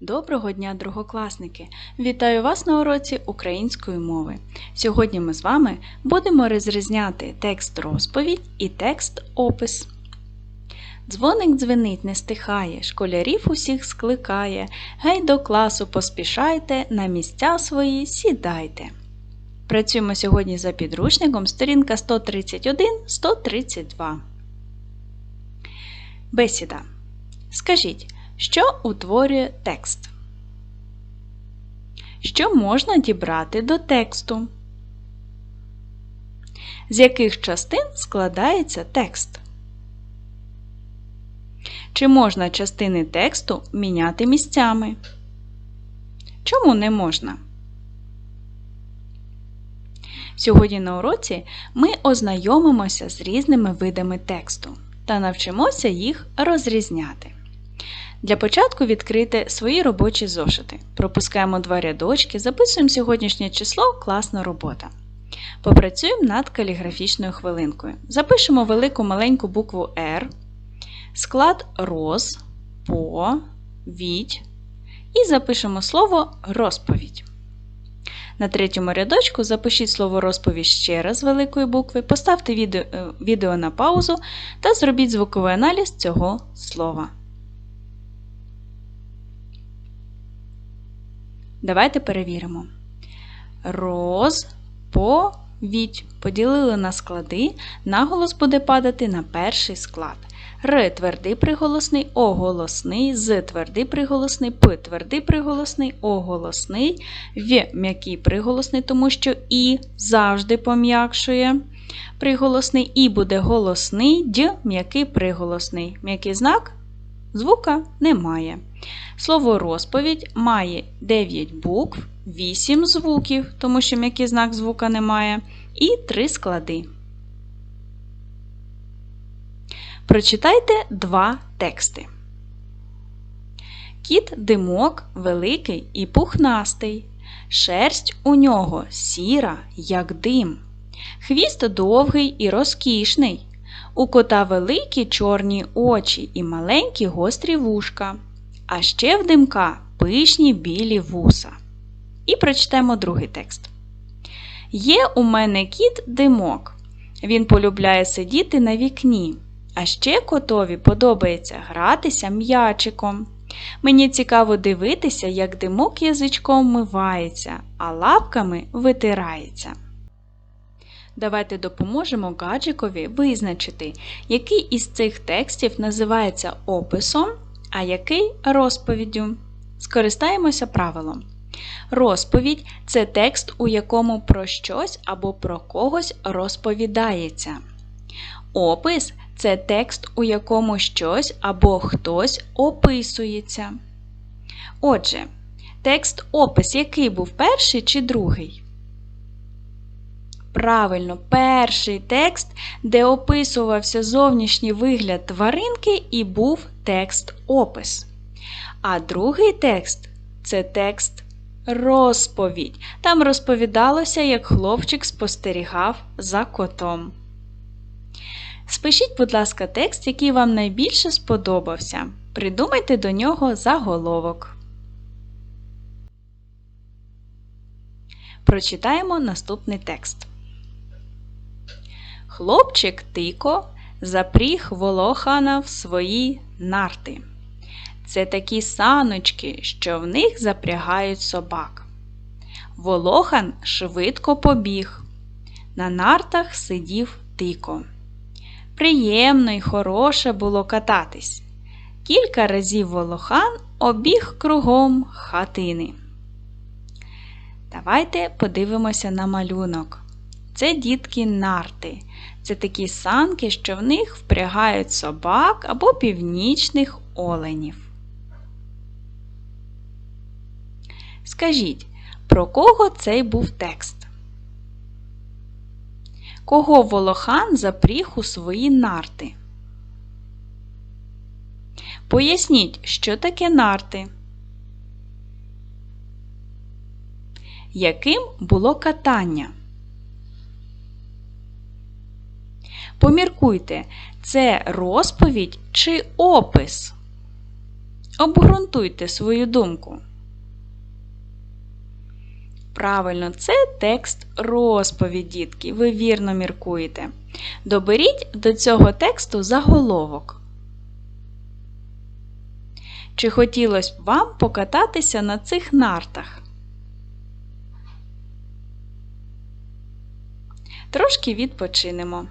Доброго дня, другокласники! Вітаю вас на уроці української мови. Сьогодні ми з вами будемо розрізняти текст розповідь і текст опис. Дзвоник дзвенить, не стихає, школярів усіх скликає. Гей до класу поспішайте, на місця свої сідайте. Працюємо сьогодні за підручником сторінка 131-132. Бесіда. Скажіть, що утворює текст? Що можна дібрати до тексту? З яких частин складається текст? Чи можна частини тексту міняти місцями? Чому не можна? Сьогодні на уроці ми ознайомимося з різними видами тексту та навчимося їх розрізняти. Для початку відкрити свої робочі зошити. Пропускаємо два рядочки, записуємо сьогоднішнє число класна робота. Попрацюємо над каліграфічною хвилинкою. Запишемо велику маленьку букву R, склад роз, по, відь і запишемо слово розповідь. На третьому рядочку запишіть слово розповідь ще раз великої букви, поставте е, відео на паузу та зробіть звуковий аналіз цього слова. Давайте перевіримо. Розповідь. Поділили на склади, наголос буде падати на перший склад. Р твердий приголосний, О голосний, З твердий приголосний, П твердий приголосний, О голосний, В м'який приголосний, тому що І завжди пом'якшує. Приголосний І буде голосний, Д м'який приголосний. М'який знак звука немає. Слово розповідь має 9 букв, 8 звуків, тому що м'який знак звука немає, і 3 склади. Прочитайте два тексти. Кіт димок великий і пухнастий. Шерсть у нього сіра, як дим. Хвіст довгий і розкішний. У кота великі чорні очі і маленькі гострі вушка. А ще в димка пишні білі вуса. І прочитаємо другий текст. Є у мене кіт димок. Він полюбляє сидіти на вікні. А ще котові подобається гратися м'ячиком. Мені цікаво дивитися, як димок язичком мивається, а лапками витирається. Давайте допоможемо гаджикові визначити, який із цих текстів називається описом, а який розповіддю. Скористаємося правилом. Розповідь це текст, у якому про щось або про когось розповідається. Опис це текст, у якому щось або хтось описується. Отже, текст опис який був перший чи другий? Правильно, перший текст, де описувався зовнішній вигляд тваринки, і був текст опис. А другий текст це текст розповідь. Там розповідалося, як хлопчик спостерігав за котом. Спишіть, будь ласка, текст, який вам найбільше сподобався. Придумайте до нього заголовок. Прочитаємо наступний текст. Хлопчик тико запріг волохана в свої нарти. Це такі саночки, що в них запрягають собак. Волохан швидко побіг. На нартах сидів тико. Приємно й хороше було кататись. Кілька разів волохан обіг кругом хатини. Давайте подивимося на малюнок. Це дітки нарти. Це такі санки, що в них впрягають собак або північних оленів. Скажіть, про кого цей був текст? Кого волохан запріг у свої нарти? Поясніть, що таке нарти? Яким було катання? Поміркуйте, це розповідь чи опис? Обґрунтуйте свою думку. Правильно, це текст розповідь, дітки. Ви вірно міркуєте. Доберіть до цього тексту заголовок. Чи хотілося б вам покататися на цих нартах? Трошки відпочинемо.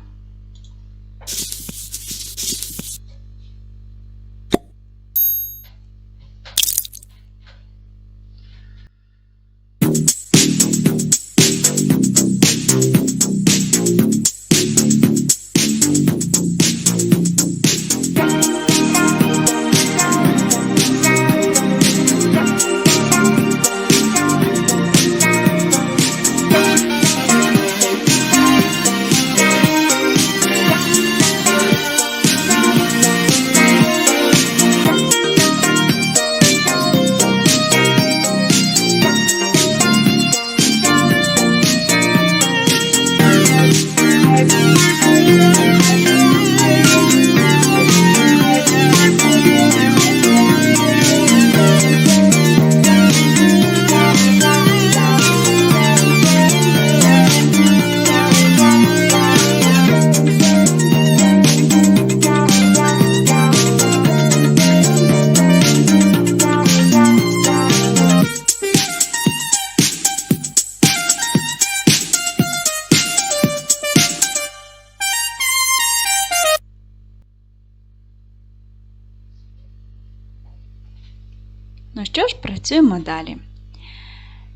Ну що ж, працюємо далі.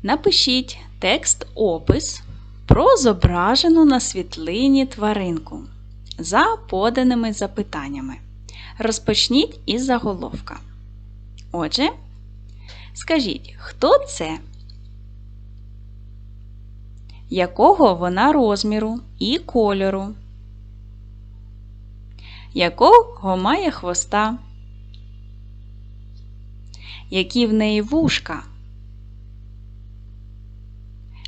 Напишіть текст опис про зображену на світлині тваринку за поданими запитаннями. Розпочніть із заголовка. Отже, скажіть, хто це? Якого вона розміру і кольору? Якого має хвоста? Які в неї вушка,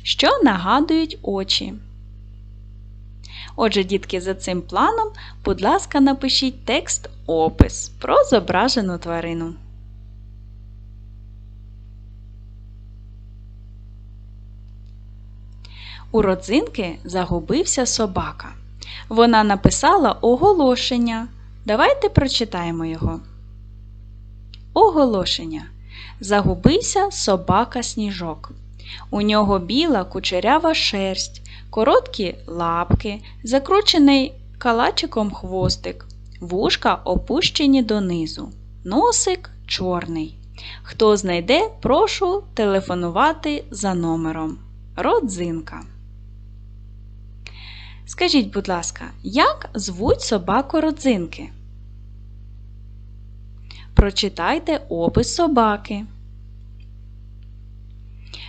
що нагадують очі. Отже, дітки, за цим планом, будь ласка, напишіть текст опис про зображену тварину. У родзинки загубився собака. Вона написала оголошення. Давайте прочитаємо його. Оголошення. Загубився собака сніжок. У нього біла кучерява шерсть, короткі лапки, закручений калачиком хвостик, вушка опущені донизу, носик чорний. Хто знайде, прошу телефонувати за номером. Родзинка. Скажіть, будь ласка, як звуть собаку родзинки? Прочитайте опис собаки.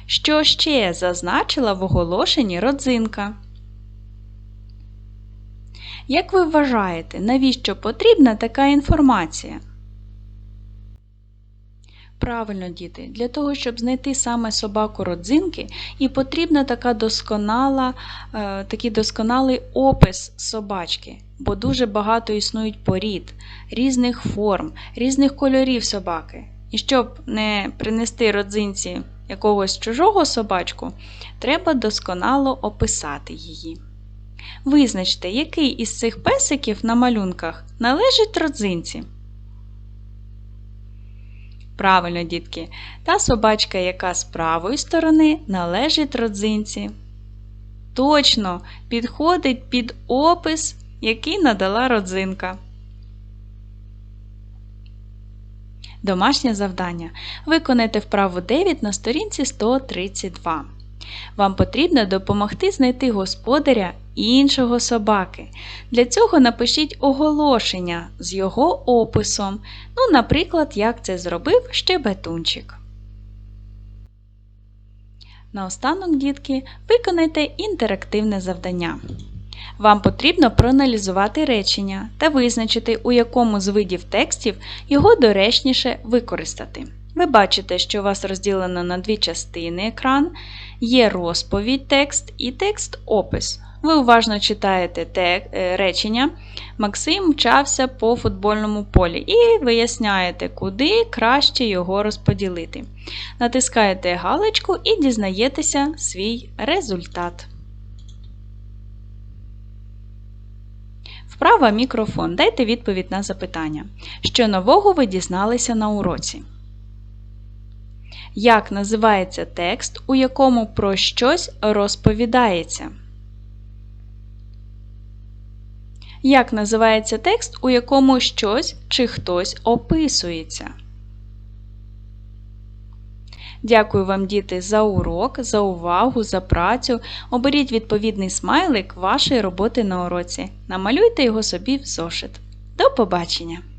Що ще зазначила в оголошенні родзинка? Як ви вважаєте, навіщо потрібна така інформація? Правильно, діти, для того, щоб знайти саме собаку родзинки, і потрібна така досконала, е, такий досконалий опис собачки, бо дуже багато існують порід, різних форм, різних кольорів собаки. І щоб не принести родзинці якогось чужого собачку, треба досконало описати її. Визначте, який із цих песиків на малюнках належить родзинці. Правильно, дітки, та собачка, яка з правої сторони, належить родзинці. Точно підходить під опис, який надала родзинка. Домашнє завдання. Виконайте вправу 9 на сторінці 132. Вам потрібно допомогти знайти господаря іншого собаки. Для цього напишіть оголошення з його описом. Ну, наприклад, як це зробив щебетунчик. Наостанок, дітки, виконайте інтерактивне завдання. Вам потрібно проаналізувати речення та визначити, у якому з видів текстів його доречніше використати. Ви бачите, що у вас розділено на дві частини екран, є розповідь текст і текст опис. Ви уважно читаєте те, е, речення. Максим мчався по футбольному полі і виясняєте, куди краще його розподілити. Натискаєте галочку і дізнаєтеся свій результат. Вправа мікрофон. Дайте відповідь на запитання. Що нового ви дізналися на уроці? Як називається текст, у якому про щось розповідається? Як називається текст, у якому щось чи хтось описується? Дякую вам, діти, за урок, за увагу, за працю. Оберіть відповідний смайлик вашої роботи на уроці. Намалюйте його собі в зошит. До побачення!